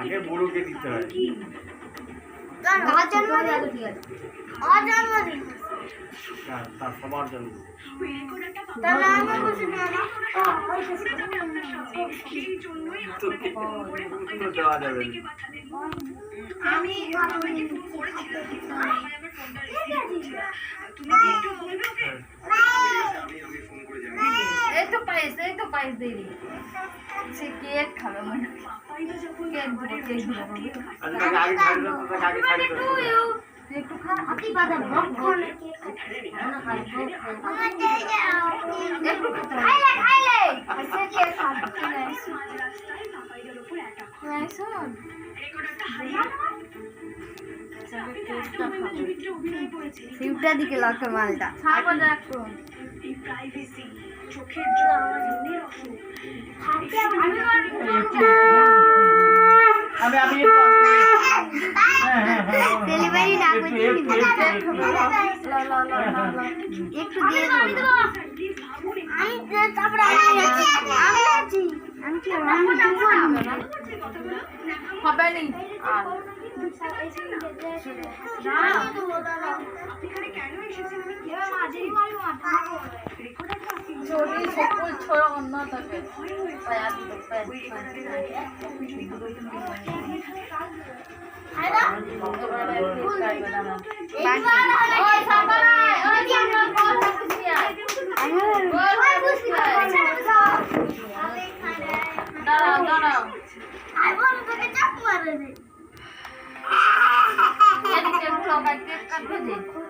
আগে বড়কে দিতে হয়। কি জন্মদিন ঠিক জন্মদিন তার সবার পাপা তাহলে আমি খুশি না না সেই জন্যই আপনাকে ফোন করে দেওয়া যাবে আমি পাপাইকে ফোন করেছিলাম আমার ফোনটা রিসিভ তুমি কি একটু বলবে ওকে এই তো পায়েস এই তো পায়েস দিয়ে দিই। সে কেক খাবে মনে একটু খা আপনি একটু খাইলে খাইলে। আচ্ছা খাবে দিকে মালটা। চোখের জল মনের অসুখ আমি আমি একটু ডেলিভারি না একটু করতে একটু একটু ল ল ল ল ল। একটু দিয়ে দেবো। আমি তারপরে আমি আছি আমি আছি আমি কি আমি দেবো না কথাগুলো হবে নি। আর আপনি এখানে কেন এসেছেন? আমি কি রেকর্ডারটা আপনি চটি একটু আবার কেক কাটবে যে এ ধাক্কা এ ধাক্কা Happy birthday. আগমন কি দরকার